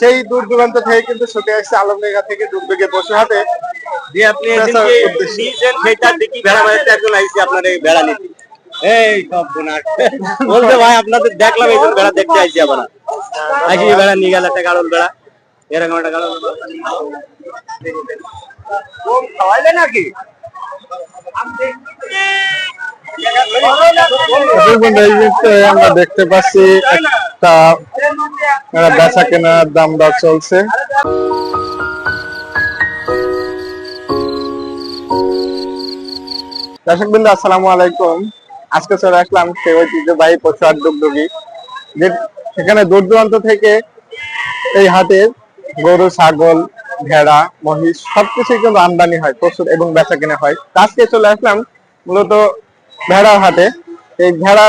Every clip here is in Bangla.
সেই দূর দূরান্ত থেকে কিন্তু ছুটে আসছে আলমডাঙ্গা থেকে ডুগডুগে বসে হাতে যে আপনি দেখি ভেড়া একজন আইসি আপনার এই ভেড়া নিতে। এই সব বলতে ভাই আপনাদের দেখলাম এই ভেড়া দেখতে আইসি আবার। আইসি ভেড়া নিয়ে গেল একটা গাড়ল ভেড়া। এরকম একটা গাড়ল খাওয়াইলে নাকি? আমরা দেখতে পাচ্ছি একটা বেচা কেনার দাম দর চলছে। দর্শক বিন্দু, আসসালামু আলাইকুম। আজকে চলে আসলাম সেই ঐতিহ্যবাহী পশু হাট ডুগডুগি সেখানে দূর দূরান্ত থেকে এই হাটে গরু, ছাগল, ভেড়া, মহিষ সবকিছু কিন্তু আমদানি হয়, প্রচুর এবং বেচা কেনা হয়। আজকে চলে আসলাম মূলত ভেড়ার হাটে। এই ভেড়া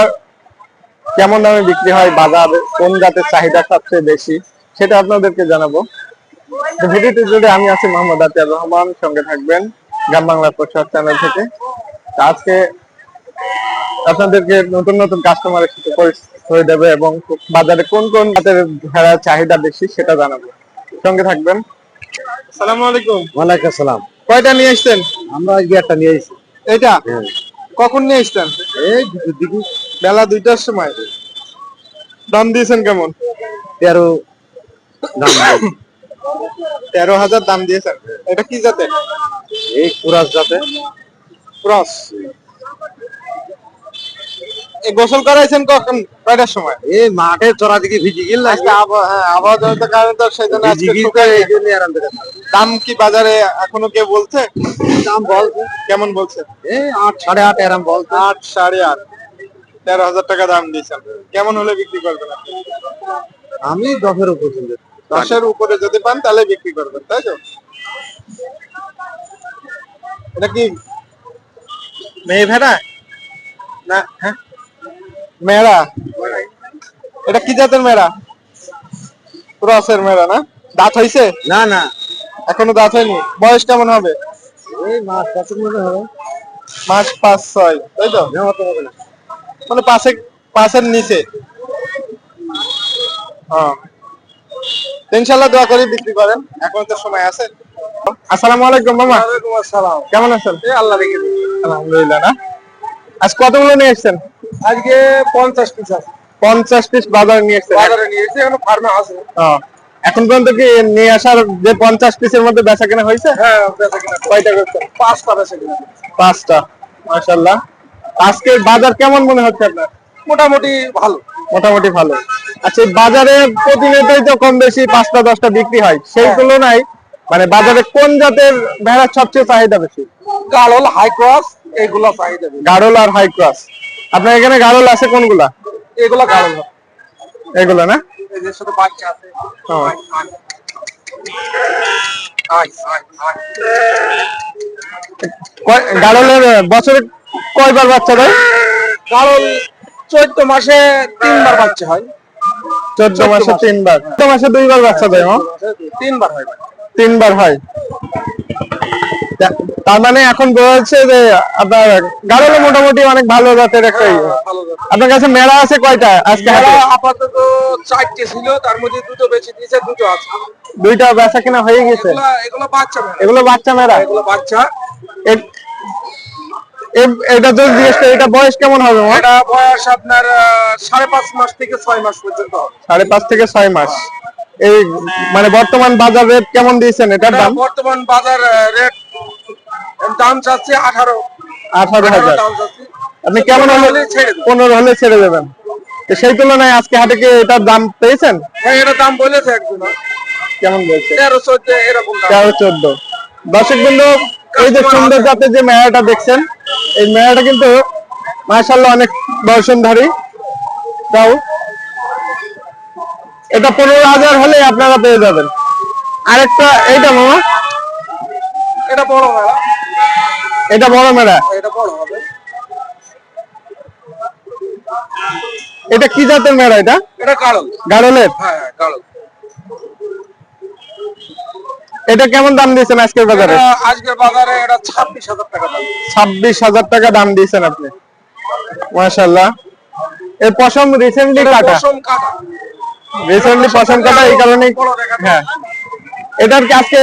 কেমন দামে বিক্রি হয় বাজার কোন জাতের চাহিদা সবচেয়ে বেশি সেটা আপনাদেরকে জানাব। ভিডিওটি জুড়ে আমি আছি মোহাম্মদ আতিয়ার রহমান সঙ্গে থাকবেন গ্রাম বাংলা প্রচার চ্যানেল থেকে। আজকে আপনাদেরকে নতুন নতুন কাস্টমারের সাথে পরিচিত হয়ে দেবে এবং বাজারে কোন কোন জাতের ভেড়ার চাহিদা বেশি সেটা জানাব। সঙ্গে থাকবেন। আসসালামু আলাইকুম। ওয়ালাইকুম আসসালাম। কয়টা নিয়ে আসছেন? আমরা আজকে একটা নিয়ে এসেছি এটা কখন নিয়ে আসছেন এই দিকে বেলা দুইটার সময়। দাম দিয়েছেন কেমন? তেরো দাম তেরো হাজার দাম দিয়েছেন। এটা কি জাতের? এই কুরাস যাতে ক্রস। গোসল করাইছেন কখন? কয়টার সময়? এই মাঠে চড়া দিকে ভিজি গেল। আজকে আবহাওয়া হ্যাঁ, আবহাওয়া কারণে তো সেই জন্য আজকে এই জন্য আরাম দাম কি বাজারে এখনও কেউ বলছে? দাম বলছে। কেমন বলছে? এই আট সাড়ে আট এরম বলছে। আট সাড়ে আট। তেরো হাজার টাকা দাম দিয়েছেন। কেমন হলে বিক্রি করবেন? আমি দশের উপর দশের উপরে যদি পান তাহলে বিক্রি করবেন তাই তো? এটা কি মেয়ে ভেড়া না হ্যাঁ? মেয়েরা? এটা কি জাতের মেয়েরা? ক্রসের মেয়েরা না? দাঁত হইছে? না না। এখনও দাঁত হয়নি। বয়স কেমন হবে? এই মাস পাঁচ ছয় তাই তো? মানে নিচে। হ্যাঁ। ইনশাল্লাহ দোয়া করে বিক্রি করেন। এখন তো সময় আছে। আসসালামু আলাইকুম মামা। ওয়ালাইকুম আসসালাম। কেমন আছেন? এই আল্লাহ রেখে আলহামদুলিল্লাহ না? আজ কতগুলো নিয়ে এসছেন আজকে পঞ্চাশ পিস আছে। পঞ্চাশ পিস বাজারে নিয়ে এসছেন বাজারে নিয়েছি এখন ফার্মে আছে। হ্যাঁ। এখন পর্যন্ত কি নিয়ে আসার যে পঞ্চাশ পিসের মধ্যে বেচা কেনা হয়েছে? হ্যাঁ কয়টা পাঁচটা বেচা কিনা পাঁচটা মাশাল্লাহ আজকে বাজার কেমন মনে হচ্ছে আপনার? মোটামুটি ভালো। মোটামুটি ভালো। আচ্ছা বাজারে প্রতিনিয়তই তো কম বেশি পাঁচটা দশটা বিক্রি হয়। সেই হ্যাঁ। তুলনায় মানে বাজারে কোন জাতের ভেড়ার সবচেয়ে চাহিদা বেশি? গালল হাই ক্রস এগুলো চাহিদা। গাড়ল আর হাই ক্রস। আপনার এখানে গাড়ল আছে কোনগুলা? এগুলো গালল এগুলো না? গাড়লের বছরে কয়বার বাচ্চা দেয়? গাড়ল চোদ্দ মাসে তিনবার বাচ্চা হয়। চোদ্দ মাসে তিনবার। চোদ্দ মাসে দুইবার বাচ্চা দেয়? তিনবার হয়। তিনবার হয়। তার মানে এখন বলছে যে আপনার গাড়লে মোটামুটি অনেক ভালো জাতের একটা ইয়ে। আপনার কাছে মেলা আছে কয়টা আজকে আপাতত চারটে ছিল তার মধ্যে দুটো বেশি দিয়েছে দুটো আছে। দুইটা বেচা কিনা হয়ে গেছে? এগুলো বাচ্চা এগুলো বাচ্চা মেয়েরা এগুলো বাচ্চা। এটা যদি জিজ্ঞেস করি এটা বয়স কেমন হবে এটা বয়স আপনার সাড়ে পাঁচ মাস থেকে ছয় মাস পর্যন্ত। সাড়ে পাঁচ থেকে ছয় মাস। এই মানে বর্তমান বাজার রেট কেমন দিয়েছেন এটার এটা দাম? বর্তমান বাজার রেট দাম চাচ্ছে আঠারো। আঠারো হাজার। আপনি কেমন হলে। পনেরো হলে ছেড়ে দেবেন? সেই তুলনায় আজকে হাটে কি এটার দাম পেয়েছেন? হ্যাঁ এটা দাম বলেছে একজন কেমন বলছে? তেরো চোদ্দ এরকম তেরো চোদ্দ। দর্শক বিন্দু এই যে সুন্দর জাতের যে মেয়াটা দেখছেন এই মেয়াটা কিন্তু মাশাল্লাহ অনেক বয়সনধারী। তাও এটা পনেরো হাজার হলে আপনারা পেয়ে যাবেন। আরেকটা এইটা মামা? এটা বড় মেলা এটা বড় এটা বড় হবে। এটা কি জাতের মেড়া এটা? গাড়লের হ্যাঁ হ্যাঁ এটা কেমন দাম দিয়েছেন আজকের বাজারে? আজকের বাজারে এটা ছাব্বিশ হাজার টাকা দাম। ছাব্বিশ হাজার টাকা দাম দিয়েছেন আপনি। মাশাল্লাহ এর পশম রিসেন্টলি কাটা? পশম কাটা। রিসেন্টলি পছন্দ কাটা এই কারণে হ্যাঁ। এটার কি আজকে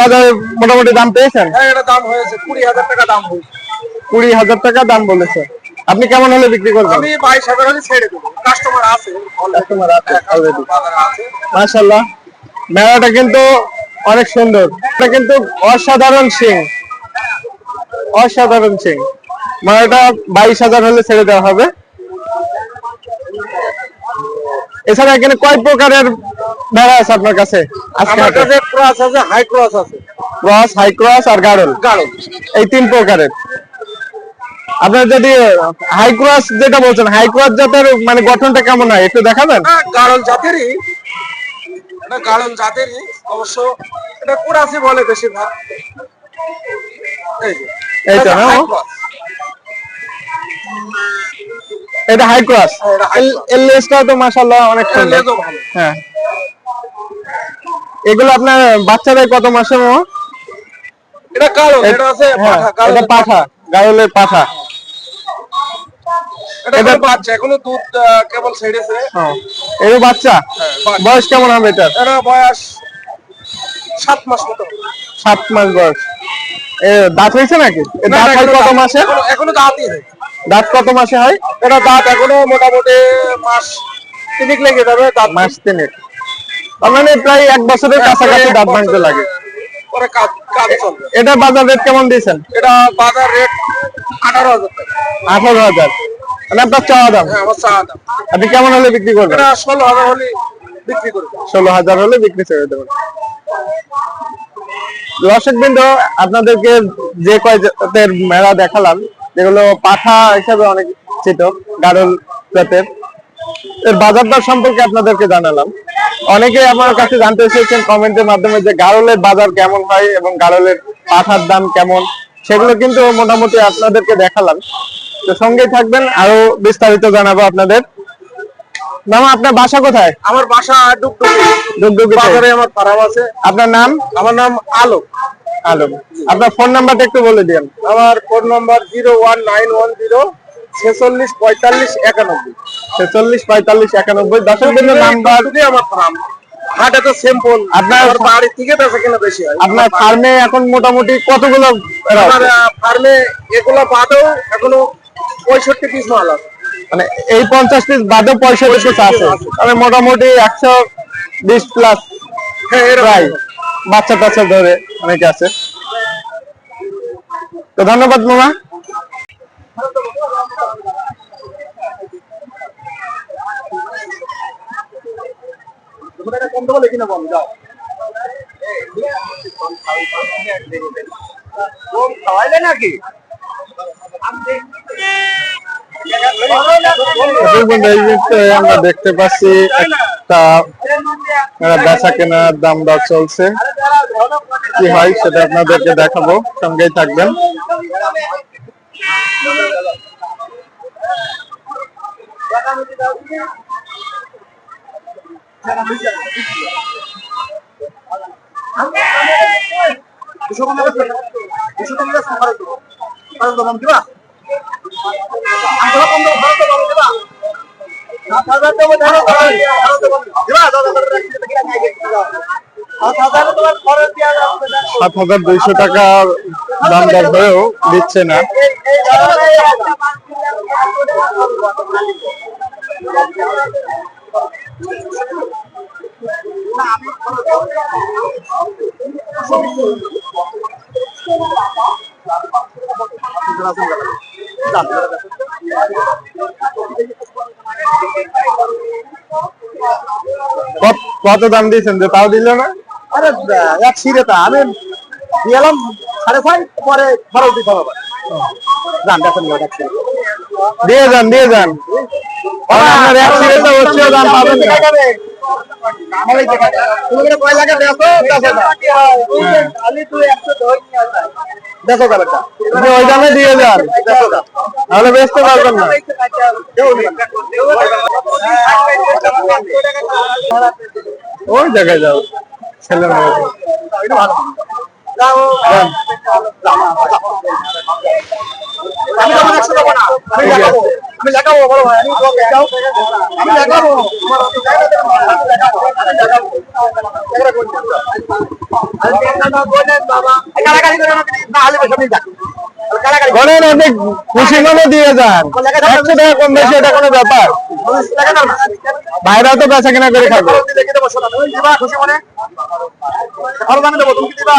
বাজারে মোটামুটি দাম পেয়েছেন? হ্যাঁ এটা দাম হয়েছে। কুড়ি হাজার টাকা দাম হয়েছে কুড়ি হাজার টাকা দাম বলেছে। আপনি কেমন হলে বিক্রি করবেন? আমি বাইশ হাজার হলে ছেড়ে দেবো। কাস্টমার আছে। কাস্টমার আছে অলরেডি মাশাল্লাহ মেলাটা কিন্তু অনেক সুন্দর। এটা কিন্তু অসাধারণ সিং। অসাধারণ সিং। মেলাটা বাইশ হাজার হলে ছেড়ে দেওয়া হবে। এছাড়া এখানে কয় প্রকারের ভেড়া আছে আপনার কাছে? আমার কাছে ক্রস আছে হাই ক্রস আছে। ক্রস হাই ক্রস আর গাড়ল এই তিন প্রকারের। আপনার যদি হাই ক্রস যেটা বলছেন হাই ক্রস জাতের মানে গঠনটা কেমন হয়? একটু দেখাবেন? গাড়ল জাতেরই। এটা গাড়ল জাতেরই অবশ্য এটা কুরাসি বলে বেশিরভাগ। এই যে। এইটা না? এটা হাই হ্যাঁ, এটা। এর লেজটাও তো মাশাআল্লাহ অনেক সুন্দর। ভালো। হ্যাঁ। এগুলো আপনার বাচ্চাদের কত মাসে মামা? এটা কালো এটা আছে হ্যাঁ, পাঠা কালো। এটা পাঠা গাড়লের পাঠা। এটা এটা- বাচ্চা এখনও দুধ কেবল ছেড়েছে। হ্যাঁ। এর বাচ্চা? হ্যাঁ, বয়স কেমন হবে এটার? এটা বয়স সাত মাস মতো। সাত মাস বয়স। এ দাঁত হয়েছে নাকি? দাঁত হয় কত মাসে এখনো- এখনও দাঁতই হয় দাঁত কত মাসে হয়? এটা দাঁত এখনও মোটামুটি মাস তিনিক লেগে যাবে দাঁত মাস তিনেক। তার মানে প্রায় এক বছরের কাছাকাছি দাঁত ভাঙতে লাগে। এটা বাজার রেট কেমন দিয়েছেন? এটা বাজার রেট আঠারো হাজার আঠারো হাজার। মানে আপনার চাওয়া দাম? হ্যাঁ আমার চা দাম। আপনি কেমন হলে বিক্রি করবেন? ষোলো হাজার হলে বিক্রি করবে ষোলো হাজার হলে বিক্রি ছেড়ে দেবেন। দর্শক বিন্দু আপনাদেরকে যে কয় মেলা দেখালাম যেগুলো পাঠা হিসাবে অনেক চিত গাড়ল জাতের। এর বাজার দর সম্পর্কে আপনাদেরকে জানালাম। অনেকে আমার কাছে জানতে এসেছেন কমেন্টের মাধ্যমে যে গাড়লের বাজার কেমন হয় এবং গাড়লের পাঠার দাম কেমন সেগুলো কিন্তু মোটামুটি আপনাদেরকে দেখালাম। তো সঙ্গেই থাকবেন আরও বিস্তারিত জানাব আপনাদের। মামা আপনার বাসা কোথায়? আমার বাসা ডুগডুগি। ডুগডুগিতে। বাজারে আমার ফার্ম আছে। আপনার নাম? আমার নাম আলোক। আলম আপনার ফোন নাম্বারটা একটু বলে দিন। আমার phone number zero one nine one zero ছেচল্লিশ পঁয়তাল্লিশ একানব্বই। ছেচল্লিশ পঁয়তাল্লিশ একানব্বই। বিন্দু নাম্বার আমার ফার্ম হাট এত সিম্পল আপনার- আপনার বাড়ি থেকে বেচা কেনা বেশি হয়। আপনার ফার্মে এখন মোটামুটি কতগুলো? ফার্মে এগুলো বাদেও এখনও পঁয়ষট্টি পিস মাল আছে। মানে এই পঞ্চাশ পিস বাদে পঁয়ষট্টি পিস আছে। মানে মোটামুটি একশো বিশ প্লাস হ্যাঁ। বাচ্চা টাচ্চা ধরে অনেকে আছে। তো ধন্যবাদ, মামা। আমরা দেখতে পাচ্ছি একটা বেচা কেনার দাম দর চলছে। কি হয় সেটা আপনাদেরকে দেখাবো সঙ্গেই থাকবেন সাত হাজার দুইশো টাকার দাম দর হয়েও দিচ্ছে না। কত- কত দাম দিয়েছেন যে তাও দিল না? আরে এক সিরে তা আমি গেলাম সাড়ে ছয় পরে খরচ দিতে হবে। যান দেখেন দিয়ে যান দিয়ে যান। আপনার এক সিরেতা হচ্ছে দাম পাবেন না দেখো ব্যাপারটা আপনি ওই দামে দিয়ে যান। তাহলে বেচতে পারবেন না। ওই জায়গায় যাও ছেলে মেয়ে আমি তখন একশো দেবো না আমি দেখাবো আমি দেখাবো বড় ভাই আমি তোমাকে দেখাও আমি দেখাবো মনে কম বেশি এটা কোনো ব্যাপার ভাইরা তো বেচা কেনা করে খাবে খুশি মনে দেবো তুমি কি দিবা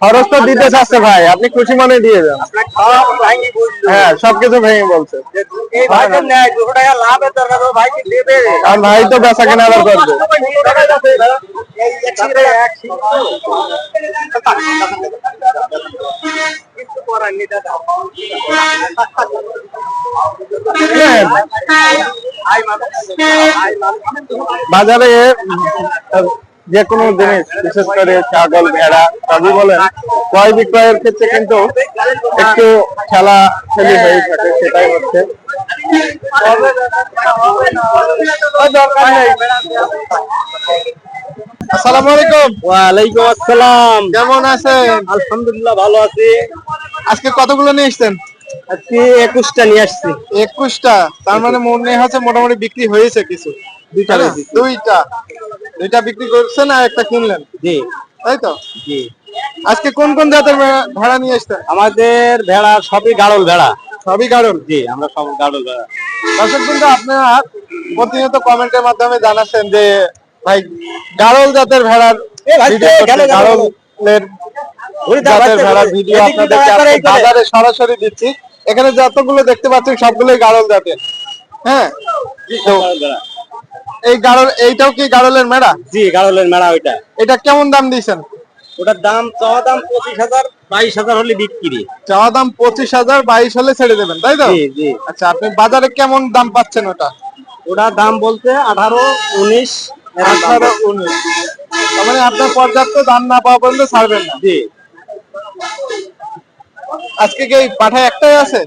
খরচ তো দিতে চাচ্ছে ভাই, আপনি খুশি মনে দিয়ে যান হ্যাঁ সবকিছু ভেঙে বলছে। আর ভাই তো বেচা কেনা আবার করবে। কিছু করার নেই দাদা। হ্যাঁ, বাজারে যে কোনো জিনিস বিশেষ করে ছাগল ভেড়া সবই বলেন ক্রয় বিক্রয়ের ক্ষেত্রে কিন্তু একটু খেলা খেলি হয়ে থাকে সেটাই হচ্ছে। দরকার নেই। আসসালামু আলাইকুম। ওয়ালাইকুম আসসালাম। কেমন আছেন? আলহামদুলিল্লাহ ভালো আছি। আজকে কতগুলো নিয়ে এসছেন? আজকে একুশটা নিয়ে আসছি। তার মানে মনে হচ্ছে মোটামুটি বিক্রি হয়েছে কিছু। দুইটা না? দুইটা। দুইটা বিক্রি করছেন আর একটা কিনলেন। জি। তাই তো? জি। আজকে কোন কোন জাতের ভেড়া নিয়ে এসছেন? আমাদের ভেড়া সবই গাড়ল ভেড়া। সবই গাড়ল? জি আমরা সব গাড়ল ভেড়া। দর্শক কিন্তু আপনারা প্রতিনিয়ত কমেন্টের মাধ্যমে জানাচ্ছেন যে ভাই গাড়ল জাতের ভেড়ার গাড়লের জাতের ভিডিও। বাজারে সরাসরি দিচ্ছি। এখানে যতগুলো দেখতে পাচ্ছেন সবগুলোই গাড়ল জাতের। হ্যাঁ? এই গাড়ল এইটাও কি গাড়লের মেড়া? জি গাড়লের মেড়া ওইটা। এটা কেমন দাম দিয়েছেন? ওটার দাম চাওয়া দাম পঁচিশ হাজার বাইশ হাজার হলে বিক্রি। চাওয়া দাম পঁচিশ হাজার বাইশ হলে ছেড়ে দেবেন তাই তো? জি জি। আচ্ছা আপনি বাজারে কেমন দাম পাচ্ছেন ওটা? ওটার দাম বলতে আঠারো উনিশ আঠারো উনিশ। মানে আপনার পর্যাপ্ত দাম না পাওয়া পর্যন্ত ছাড়বেন না? জি। আজকে কি পাঠা একটাই আছে?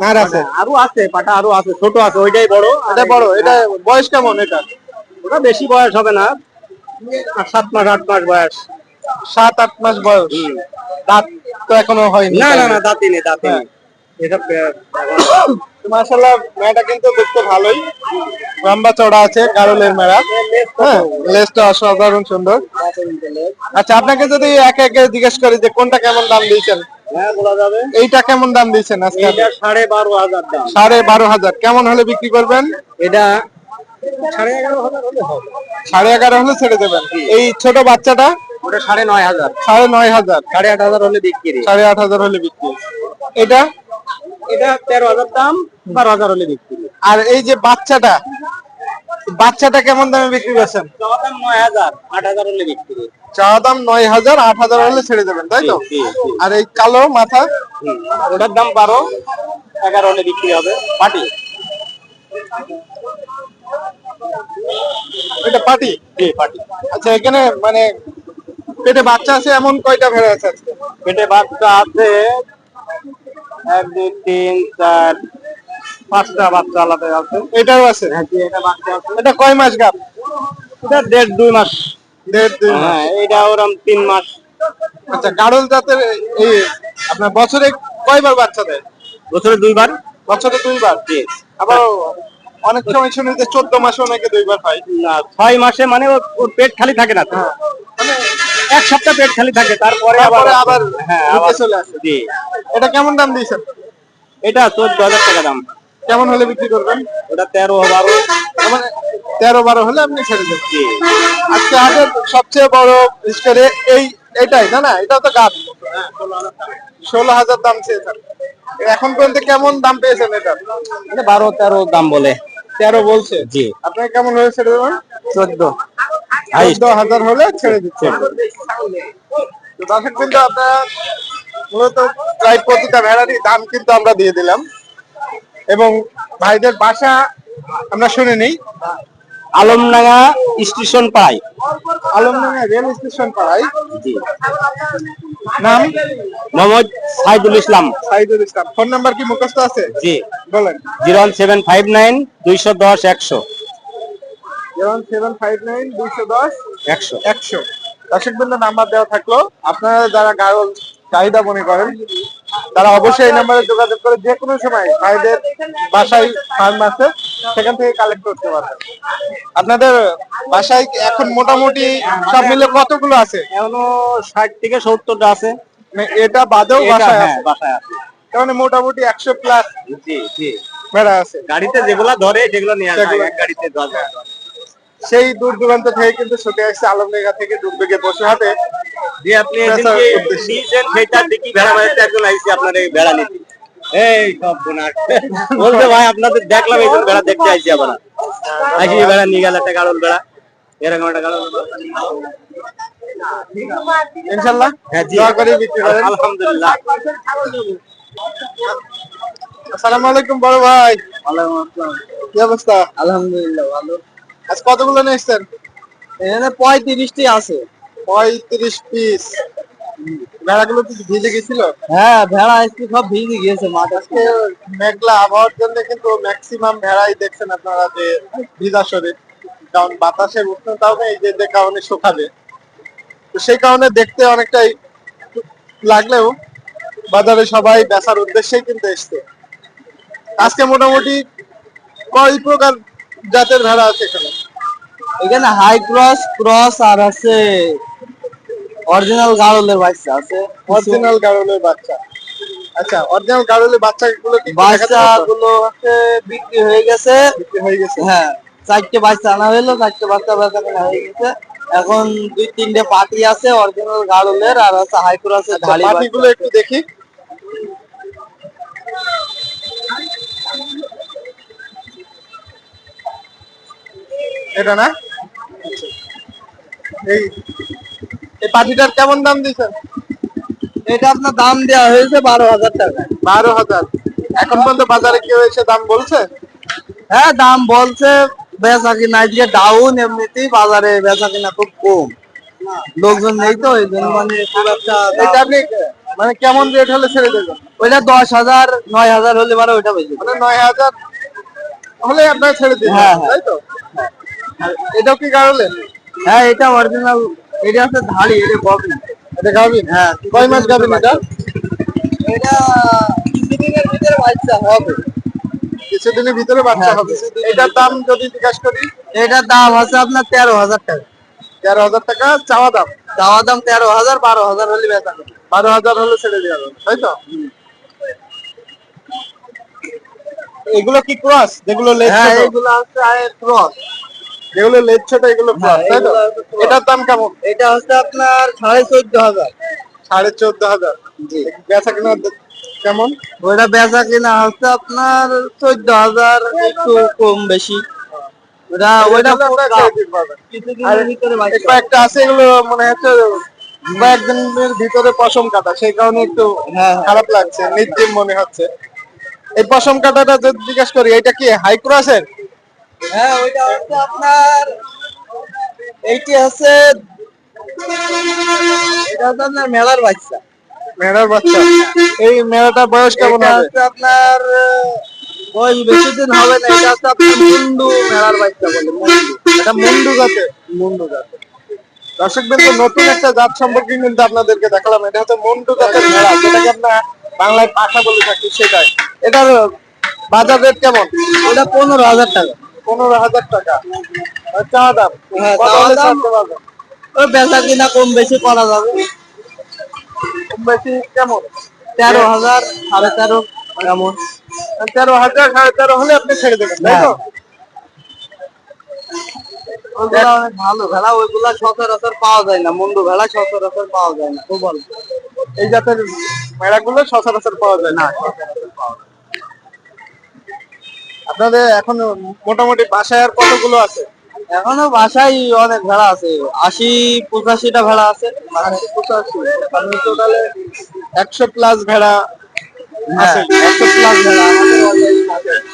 না আছে। আরও আছে পাটা আরও আছে ছোট আছে ওইটাই বড়। এটা বড় এটা বয়স কেমন এটা? ওটা বেশি বয়স হবে না। সাত মাস আট মাস বয়স। সাত আট মাস বয়স। দাঁত তো এখনও হয়নি। না না না দাঁতি নেই দাঁতি নেই। এসব মাশাল্লাহ মেয়েটা কিন্তু দেখতে ভালোই। লম্বা চড়া আছে গারলের হ্যাঁ অসাধারণ সুন্দর। আচ্ছা আপনাকে যদি একে একে জিজ্ঞেস করি যে কোনটা কেমন দাম দিয়েছেন? হ্যাঁ বলা যাবে। এইটা কেমন দাম দিয়েছেন আজকে? সাড়ে বারো হাজার দাম। সাড়ে বারো হাজার। কেমন হলে বিক্রি করবেন? এটা সাড়ে এগারো হাজার হলে হবে সাড়ে এগারো হলে ছেড়ে দেবেন। এই ছোট বাচ্চাটা? ওটা সাড়ে নয় হাজার। সাড়ে নয় হাজার। সাড়ে আট হাজার হলে বিক্রি। সাড়ে আট হাজার হলে বিক্রি। এটা? এটা তেরো হাজার দাম বারো হাজার হলে বিক্রি। আর এই যে বাচ্চাটা বাচ্চাটা কেমন দামে বিক্রি করছেন? চাওয়া দাম নয় হাজার আট হাজার হলে বিক্রি। চাওয়া দাম নয় হাজার আট হাজার হলে ছেড়ে দেবেন তাই তো। আর এই কালো মাথা। ওটার দাম বারো এগারো হলে বিক্রি হবে। পাটি? এটা পাটি জি পাটি আচ্ছা এখানে মানে পেটে বাচ্চা আছে এমন কয়টা ভেড়া আছে আজকে? পেটে বাচ্চা আছে এক দুই তিন চার পাঁচটা বাচ্চা আলাদা আছে। এটাও আছে? হ্যাঁ, জি, এটা বাচ্চা আছে। এটা কয় মাস গাপ? এটা দেড় দুই মাস। দেড় দুই হ্যাঁ এটা ওরম তিন মাস। আচ্ছা গাড়ল জাতের এই আপনার বছরে কয়বার বাচ্চা দেয়? বছরে দুইবার। বছরে দুইবার? আবার অনেক সময় শুনি যে চোদ্দ মাসে অনেকে দুইবার হয়। না। ছয় মাসে মানে ওর- পেট খালি থাকে না তো। মানে এক সপ্তাহ পেট খালি থাকে তারপরে আবার আবার হ্যাঁ আবার চলে আসে। জি। এটা কেমন দাম দিয়েছেন? এটা চোদ্দ হাজার টাকা দাম। কেমন হলে বিক্রি করবেন? ওটা তেরো বারো মানে তেরো বারো হলে আপনি ছেড়ে দেবেন। জি। আজকে হাটের সবচেয়ে বড় বিশেষ করে এই এটাই না না? এটা তো গাছ। ষোলো হাজার দাম চেয়েছেন। এখন পর্যন্ত কেমন দাম পেয়েছেন এটা? এটা বারো তেরো দাম বলে। তেরো বলছে? জি। আপনাকে কেমন হলে ছেড়ে দেবেন চোদ্দ। চোদ্দ হাজার হলে ছেড়ে দিচ্ছে। তো দর্শক কিন্তু আপনারা মূলত প্রায় প্রতিটা ভেড়ারই দাম কিন্তু আমরা দিয়ে দিলাম। এবং ভাইদের বাসা আমরা শুনে নিই। আলমডাঙ্গা স্টেশন পাড়ায়। আলমডাঙ্গা রেল স্টেশন পাড়ায়? জি। নাম? মোহাম্মদ সাইদুল ইসলাম। সাইদুল ইসলাম। ফোন নাম্বার কি মুখস্থ আছে? জি। বলেন। Zero one seven five nine দুইশো দশ একশো। জিরো সেভেন ফাইভ নাইন দুইশো দশ একশো। একশো। দর্শক নাম্বার দেওয়া থাকল। আপনারা যারা গাড়ল চাহিদা মনে করেন তারা অবশ্যই এই নাম্বারে যোগাযোগ করে যে কোনো সময় ভাইদের বাসায় ফার্ম আছে সেখান থেকে কালেক্ট করতে পারবেন। আপনাদের বাসায় এখন মোটামুটি সব মিলে কতগুলো আছে? এখনও ষাট থেকে সত্তরটা আছে। মানে এটা বাদেও বাসায় হ্যাঁ, আছে? বাসায় আছে। মানে মোটামুটি একশো প্লাস জি জি। ভেড়া আছে। গাড়িতে যেগুলা ধরে সেগুলো নিয়ে আসে গাড়িতে দশ সেই দূর দূরান্ত থেকে কিন্তু ছুটে আসছে আলমডাঙ্গা থেকে দুর্বেগে বসে হাটে যে আপনি পেশার এদিকে উদ্দেশ্যে। নিয়েছেন সেইটার দিকে ভেড়া মারতে একজন আইসি আপনার এই ভেড়া নিতে। এই সব বোনার। বলতে ভাই আপনাদের দেখলাম এই ভেড়া দেখতে আইসি আবার আইসি ভেড়া নিয়ে গেল একটা গাড়ল ভেড়া। এরকম একটা গাড়ল ইনশাল্লাহ হ্যাঁ জি। করে বিক্রি করেন। আলহামদুলিল্লাহ। আসসালামু আলাইকুম বড় ভাই। কি অবস্থা? আলহামদুলিল্লাহ ভালো। আজ কতগুলো নিয়ে এসছেন এখানে পঁয়ত্রিশটি আছে। পঁয়ত্রিশ পিস ভেড়াগুলো কি ভিজে গেছিল? হ্যাঁ ভেড়া আজকে সব ভিজে গিয়েছে মাঠে। আজকে মেঘলা আবহাওয়ার জন্য কিন্তু ম্যাক্সিমাম ভেড়াই দেখছেন আপনারা যে ভিজা শরীর। কারণ বাতাসের উষ্ণতাও নেই যে যে কারণে শুকাবে। তো সেই কারণে দেখতে অনেকটাই লাগলেও বাজারে সবাই বেচার উদ্দেশ্যেই কিন্তু এসছে। আজকে মোটামুটি কয় প্রকার জাতের ভেড়া আছে এখানে। এখানে হাই ক্রস ক্রস আর আছে অরিজিনাল গাড়লের বাচ্চা আছে। অরিজিনাল গাড়লের বাচ্চা। আচ্ছা অরিজিনাল গাড়লের বাচ্চাগুলো কি বাচ্চা গুলো হচ্ছে বিক্রি হয়ে গেছে। বিক্রি হয়ে গেছে। হ্যাঁ চারটে বাচ্চা আনা হলো চারটে বাচ্চা বাচ্চা কেনা হয়ে গেছে। এখন দুই তিনটে পার্টি আছে অরিজিনাল গাড়লের আর আছে হাই ক্রসের ধাড়ি পাটিগুলো। একটু দেখি। এটা না? এই এই পাটিটার কেমন দাম দিয়েছেন? এটা আপনার দাম দেওয়া হয়েছে বারো হাজার টাকা। বারো হাজার। এখন পর্যন্ত বাজারে কেউ এসে দাম বলছে? হ্যাঁ দাম বলছে বেচা কিনা আজকে ডাউন এমনিতেই বাজারে বেচা কিনা খুব কম। লোকজন নেই তো এই জন্য মানে খুব একটা এটা আপনি মানে কেমন রেট হলে ছেড়ে দেবেন? ওইটা দশ হাজার নয় হাজার হলে পারে ওইটা বেশি। মানে নয় হাজার হলে আপনার ছেড়ে দিন হ্যাঁ, হ্যাঁ। তাই তো? এটাও কি গাড়লেন হ্যাঁ এটা অরিজিনাল এটা হচ্ছে ধাড়ি এটা ববি এটা গাবিন হ্যাঁ কয় মাস গাবিন এটা? এটা কিছুদিনের ভিতরে বাচ্চা হবে। কিছুদিনের ভিতরে বাচ্চা হ্যাঁ, হবে। এটার দাম যদি জিজ্ঞাসা করি? এটার দাম আছে আপনার তেরো হাজার টাকা। তেরো হাজার টাকা চাওয়া দাম? চাওয়া দাম তেরো হাজার বারো হাজার হলে বেচা বারো হাজার হলে ছেড়ে দেওয়া যাবে তাই তো? এগুলো কি ক্রস? যেগুলো লেজ হ্যাঁ এগুলো হচ্ছে ক্রস। যেগুলো লেজ ছোট এগুলো ক্রস হ্যাঁ, তাই তো? এগুলো। এটার দাম কেমন? এটা হচ্ছে আপনার সাড়ে চোদ্দ হাজার। সাড়ে চোদ্দ হাজার? বেচা কিনা কেমন? বেচা কিনা হচ্ছে আপনার চোদ্দ হাজার একটু কম বেশি। ওটা এই আছে এগুলো মনে হচ্ছে কয়েকদিনের ভিতরে পশম কাটা সেই কারণে একটু হ্যাঁ, হ্যাঁ। খারাপ লাগছে নির্জীব মনে হচ্ছে। এই পশম কাটাটা যদি জিজ্ঞাসা করি এটা কি হাই ক্রসের হ্যাঁ ওইটা হচ্ছে আপনার এইটি হচ্ছে এটা হচ্ছে আপনার মেলার বাচ্চা। মেয়েরার বাচ্চা? এই মেয়েটার বয়স কেমন হবে? আপনার বয়স বেশি দিন হবে না এটা হচ্ছে আপনার মুন্ডু মেলার বাচ্চা বলে মুন্ডু। এটা মুন্ডু জাত দর্শক বিন্দু নতুন একটা জাত সম্পর্কে কিন্তু আপনাদেরকে দেখালাম। এটা হচ্ছে মুন্ডু জাতের ভেড়া যেটাকে আমরা বাংলায় পাঠা বলে থাকি সেটাই। এটার বাজার রেট কেমন? ওটা পনেরো হাজার টাকা। পনেরো হাজার টাকা। আর দাম? হ্যাঁ? ওই বেচা কিনা কম বেশি করা যাবে। কম বেশি কেমন? তেরো হাজার সাড়ে তেরো এমন। তেরো হাজার সাড়ে তেরো হলে আপনি ছেড়ে দেবেন তাই তো? ওইগুলা অনেক ভালো ভেলা ওইগুলা সচরাচর পাওয়া যায় না। মুন্ডু ভেলা সচরাচর পাওয়া যায় না। খুব অল্প এই জাতের মেড়াগুলো সচরাচর পাওয়া যায় না। আপনাদের এখন মোটামুটি বাসায় আর কতগুলো আছে? এখনও বাসায় অনেক ভেড়া আছে আশি পঁচাশিটা ভেড়া আছে। টোটালে একশো প্লাস ভেড়া হ্যাঁ। আছে একশো প্লাস ভেড়া।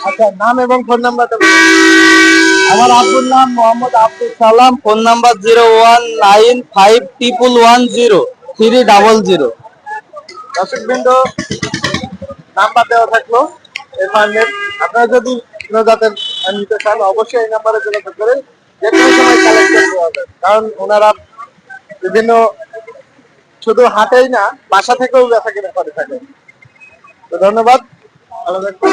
আচ্ছা নাম এবং ফোন নাম্বারটা। আমার আব্বুর নাম Mohammad Abdul Salam. Phone number zero one nine five triple one zero three double zero দর্শকবৃন্দ নাম্বার দেওয়া থাকল। আপনারা যদি কোনো জাতের নিতে চান, অবশ্যই এই নাম্বারে যোগাযোগ করেন যে কোনো সময় কারণ ওনারা বিভিন্ন শুধু হাটেই না, বাসা থেকেও ব্যথা কিনে করে থাকে তো ধন্যবাদ, ভালো থাকবেন।